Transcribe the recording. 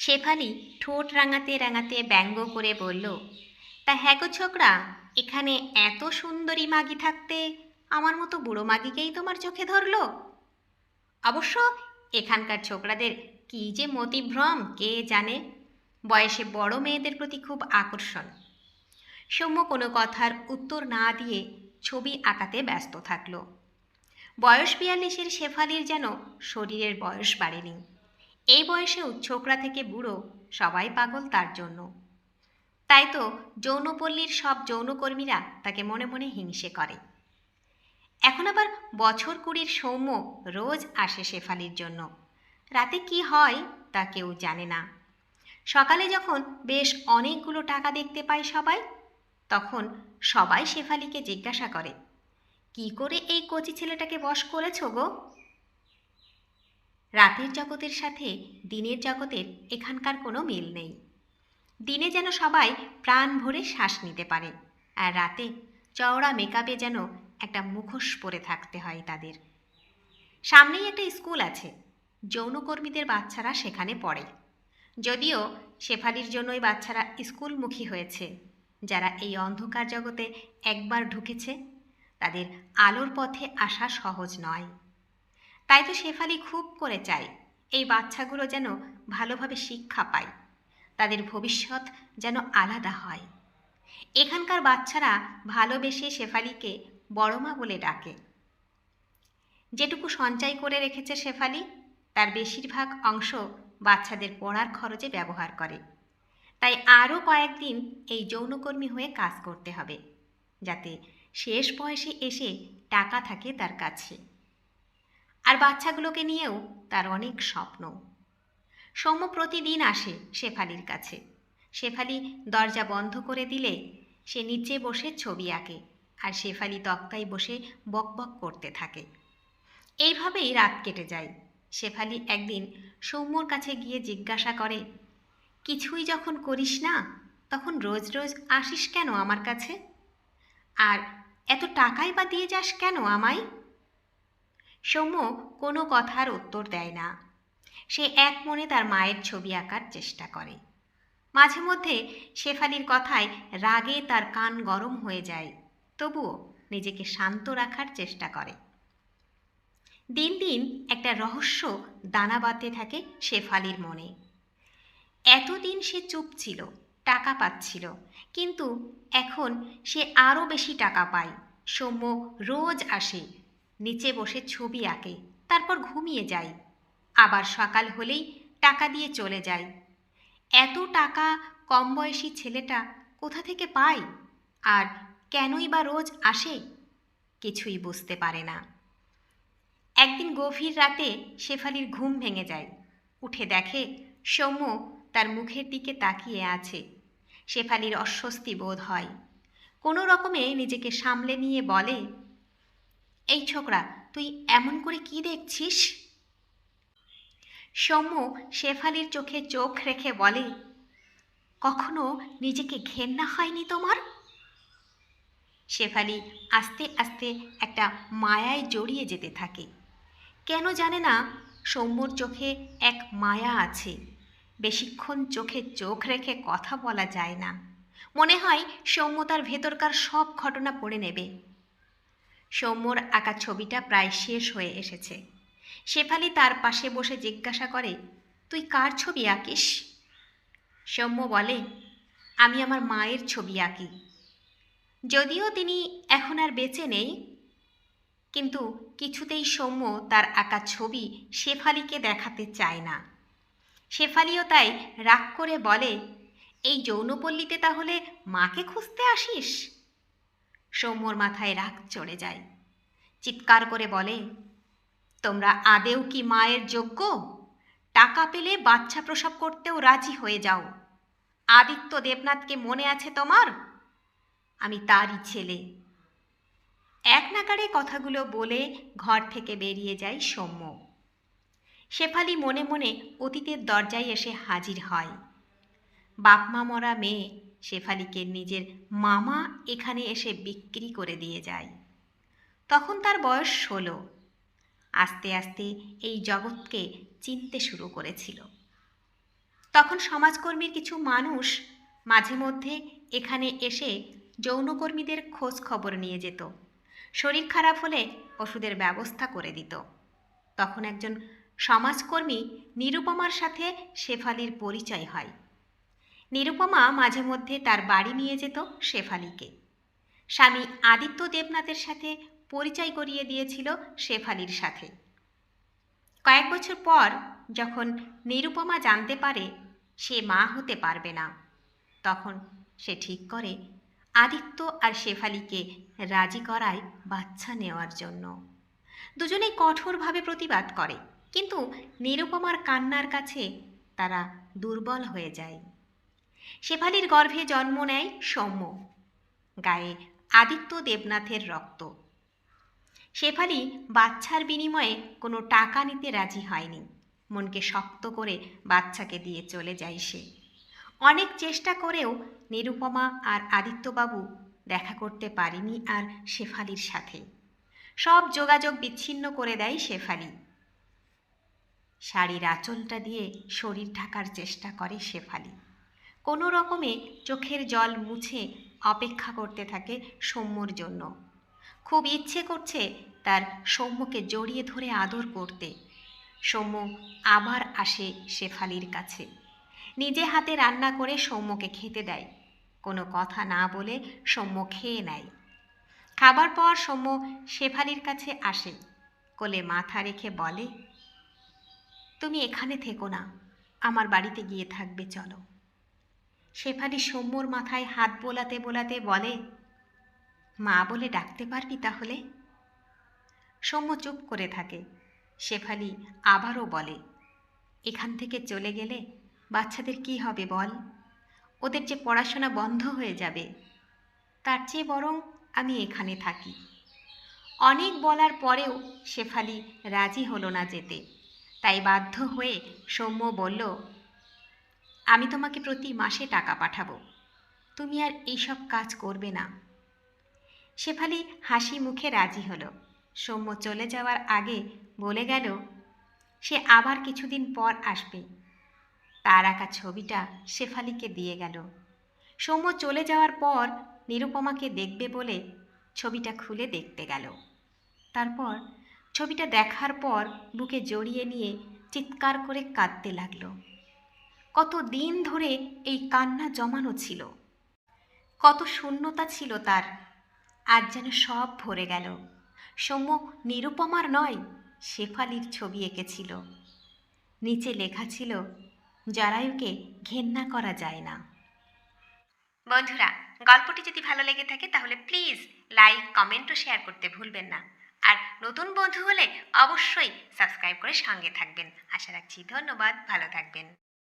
শেফালি ঠোঁট রাঙাতে রাঙাতে ব্যঙ্গ করে বলল, তা হ্যাঁ গো ছোকরা, এখানে এত সুন্দরী মাগি থাকতে আমার মতো বুড়ো মাগিকেই তোমার চোখে ধরলো? অবশ্য এখানকার ছোকরাদের কী যে মতিভ্রম, কে জানে? বয়সে বড় মেয়েদের প্রতি খুব আকর্ষণ। সৌম্য কোনো কথার উত্তর না দিয়ে ছবি আঁকাতে ব্যস্ত থাকল। বয়স বিয়াল্লিশের শেফালির যেন শরীরের বয়স বাড়েনি। এই বয়সে ছোকরা থেকে বুড়ো সবাই পাগল তার জন্য। তাই তো যৌনপল্লীর সব যৌনকর্মীরা তাকে মনে মনে হিংসে করে। এখন আবার বছর কুড়ির সৌম্য রোজ আসে শেফালির জন্য। রাতে কি হয় তা কেউ জানে না। সকালে যখন বেশ অনেকগুলো টাকা দেখতে পায় সবাই, তখন সবাই শেফালিকে জিজ্ঞাসা করে, কি করে এই কচি ছেলেটাকে বশ করেছ গো? রাতের জগতের সাথে দিনের জগতের এখানকার কোনো মিল নেই। দিনে যেন সবাই প্রাণ ভরে শ্বাস নিতে পারে আর রাতে চওড়া মেকআপে যেন একটা মুখোশ পরে থাকতে হয় তাদের। সামনেই একটা স্কুল আছে, যৌনকর্মীদের বাচ্চারা সেখানে পড়ে। যদিও শেফালির জন্যই বাচ্চারা স্কুলমুখী হয়েছে, যারা এই অন্ধকার জগতে একবার ঢুকেছে, তাদের আলোর পথে আসা সহজ নয়। তাই তো শেফালি খুব করে চায় এই বাচ্চাগুলো যেন ভালোভাবে শিক্ষা পায়। তাদের ভবিষ্যৎ যেন আলাদা হয়। এখানকার বাচ্চারা ভালোবেসে শেফালিকে বড়মা বলে ডাকে। যেটুকু সঞ্চয় করে রেখেছে শেফালি, তার বেশিরভাগ অংশ বাচ্চাদের পড়ার খরচে ব্যবহার করে। তাই আরও কয়েকদিন এই যৌনকর্মী হয়ে কাজ করতে হবে, যাতে শেষ বয়সে এসে টাকা থাকে তার কাছে। আর বাচ্চাগুলোকে নিয়েও তার অনেক স্বপ্ন। সৌম্য প্রতিদিন আসে শেফালির কাছে। শেফালি দরজা বন্ধ করে দিলে সে নিচে বসে ছবি আঁকে আর শেফালি তক্তায় বসে বকবক করতে থাকে। এইভাবেই রাত কেটে যায়। শেফালি একদিন সৌম্যর কাছে গিয়ে জিজ্ঞাসা করে, কিছুই যখন করিস না, তখন রোজ রোজ আসিস কেন আমার কাছে? আর এত টাকাই বা দিয়ে যাস কেন আমায়? সৌম্য কোনো কথার উত্তর দেয় না। সে এক মনে তার মায়ের ছবি আঁকার চেষ্টা করে। মাঝে মধ্যে শেফালির কথায় রাগে তার কান গরম হয়ে যায়, তবুও নিজেকে শান্ত রাখার চেষ্টা করে। দিন দিন একটা রহস্য দানা বাঁধতে থাকে শেফালির মনে। এতদিন সে চুপ ছিল, টাকা পাচ্ছিল, কিন্তু এখন সে আরও বেশি টাকা পায়। সৌম্য রোজ আসে নিচে বসে ছবি আঁকে, তারপর ঘুমিয়ে যায় আবার সকাল হলেই টাকা দিয়ে চলে যায় এত টাকা কম বয়সী ছেলেটা কোথা থেকে পায়? আর কেনই বা রোজ আসে? কিছুই বুঝতে পারে না। একদিন গভীর রাতে শেফালির ঘুম ভেঙে যায়। উঠে দেখে সৌম্য তার মুখের দিকে তাকিয়ে আছে। শেফালির অস্বস্তি বোধ হয়। কোনো রকমে নিজেকে সামলে নিয়ে বলে এই ছোকরা, তুই এমন করে কি দেখছিস? সৌম্য শেফালির চোখে চোখ রেখে বলে, কখনো নিজেকে ঘেন্না হয়নি তোমার? শেফালি আস্তে আস্তে একটা মায়ায় জড়িয়ে যেতে থাকে। কেন জানে না, সৌম্যর চোখে এক মায়া আছে। বেশিক্ষণ চোখে চোখ রেখে কথা বলা যায় না। মনে হয় সৌম্য তার ভেতরকার সব ঘটনা পড়ে নেবে। সৌম্যর আঁকা ছবিটা প্রায় শেষ হয়ে এসেছে। শেফালি তার পাশে বসে জিজ্ঞাসা করে, তুই কার ছবি আঁকিস? সৌম্য বলে, আমি আমার মায়ের ছবি আঁকি। যদিও তিনি এখন আর বেঁচে নেই, কিন্তু কিছুতেই সৌম্য তার আঁকা ছবি শেফালিকে দেখাতে চায় না। শেফালিও তাই রাগ করে বলে, এই যৌনপল্লীতে তাহলে মাকে খুঁজতে আসিস? সৌম্যর মাথায় রাগ চড়ে যায়। চিৎকার করে বলে, তোমরা আদেও কি মায়ের যোগ্য? টাকা পেলে বাচ্চা প্রসব করতেও রাজি হয়ে যাও। আদিত্য দেবনাথকে মনে আছে তোমার? আমি তারই ছেলে। এক নাকারে কথাগুলো বলে ঘর থেকে বেরিয়ে যায় সৌম্য। শেফালি মনে মনে অতীতের দরজায় এসে হাজির হয়। বাপমা মরা মেয়ে শেফালিকে নিজের মামা এখানে এসে বিক্রি করে দিয়ে যায়। তখন তার বয়স ষোলো। আস্তে আস্তে এই জগৎকে চিনতে শুরু করেছিল। তখন সমাজকর্মীর কিছু মানুষ মাঝে মধ্যে এখানে এসে যৌনকর্মীদের খোঁজ খবর নিয়ে যেত। শরীর খারাপ হলে ওষুধের ব্যবস্থা করে দিত। তখন একজন সমাজকর্মী নিরুপমার সাথে শেফালির পরিচয় হয়। নিরুপমা মাঝে মধ্যে তার বাড়ি নিয়ে যেত শেফালিকে। স্বামী আদিত্য দেবনাথের সাথে পরিচয় করিয়ে দিয়েছিল শেফালির সাথে। কয়েক বছর পর যখন নিরুপমা জানতে পারে সে মা হতে পারবে না, তখন সে ঠিক করে আদিত্য আর শেফালিকে রাজি করায় বাচ্চা নেওয়ার জন্য। দুজনেই কঠোরভাবে প্রতিবাদ করে, কিন্তু নিরুপমার কান্নার কাছে তারা দুর্বল হয়ে যায়। শেফালির গর্ভে জন্ম নেয় সৌম্য। গায়ে আদিত্য দেবনাথের রক্ত। শেফালি বাচ্চার বিনিময়ে কোনো টাকা নিতে রাজি হয়নি। মনকে শক্ত করে বাচ্চাকে দিয়ে চলে যায় সে। অনেক চেষ্টা করেও নিরুপমা আর আদিত্যবাবু দেখা করতে পারেনি আর শেফালির সাথে। সব যোগাযোগ বিচ্ছিন্ন করে দেয় শেফালি। শাড়ির আঁচলটা দিয়ে শরীর ঢাকার চেষ্টা করে শেফালি। কোনো রকমে চোখের জল মুছে অপেক্ষা করতে থাকে সৌম্যর জন্য। খুব ইচ্ছে করছে তার সৌম্যকে জড়িয়ে ধরে আদর করতে। সৌম্য আবার আসে শেফালির কাছে। নিজে হাতে রান্না করে সৌম্যকে খেতে দেয়। কোনো কথা না বলে সৌম্য খেয়ে নেয়। খাবার পর সৌম্য শেফালির কাছে আসে। কোলে মাথা রেখে বলে, তুমি এখানে থেকো না। আমার বাড়িতে গিয়ে থাকবে, চলো। শেফালি সৌম্যর মাথায় হাত বোলাতে বোলাতে বলে, মা বলে ডাকতে পারবি তাহলে? সৌম্য চুপ করে থাকে। শেফালি আবারও বলে, এখান থেকে চলে গেলে বাচ্চাদের কি হবে বল? ওদের যে পড়াশোনা বন্ধ হয়ে যাবে, তার চেয়ে বরং আমি এখানে থাকি। অনেক বলার পরেও শেফালি রাজি হলো না যেতে। তাই বাধ্য হয়ে সৌম্য বলল আমি তোমাকে প্রতি মাসে টাকা পাঠাবো। তুমি আর এইসব কাজ করবে না। শেফালি হাসি মুখে রাজি হলো। সৌম্য চলে যাওয়ার আগে বলে গেল, সে আবার কিছুদিন পর আসবে। তার আঁকা ছবিটা শেফালিকে দিয়ে গেল। সৌম্য চলে যাওয়ার পর নিরুপমাকে দেখবে বলে ছবিটা খুলে দেখতে গেল। তারপর ছবিটা দেখার পর বুকে জড়িয়ে নিয়ে চিৎকার করে কাঁদতে লাগল। কত দিন ধরে এই কান্না জমানো ছিল? কত শূন্যতা ছিল তার। আজ যেন সব ভরে গেল। সৌম্য নিরুপমার নয়, শেফালির ছবি এঁকেছিল। নিচে লেখা ছিল জরায়ুকে ঘেন্না করা যায় না। বন্ধুরা, গল্পটি যদি ভালো লেগে থাকে, তাহলে প্লিজ লাইক, কমেন্ট ও শেয়ার করতে ভুলবেন না। আর নতুন বন্ধু হলে অবশ্যই সাবস্ক্রাইব করে সঙ্গে থাকবেন। আশা রাখছি ধন্যবাদ, ভালো থাকবেন।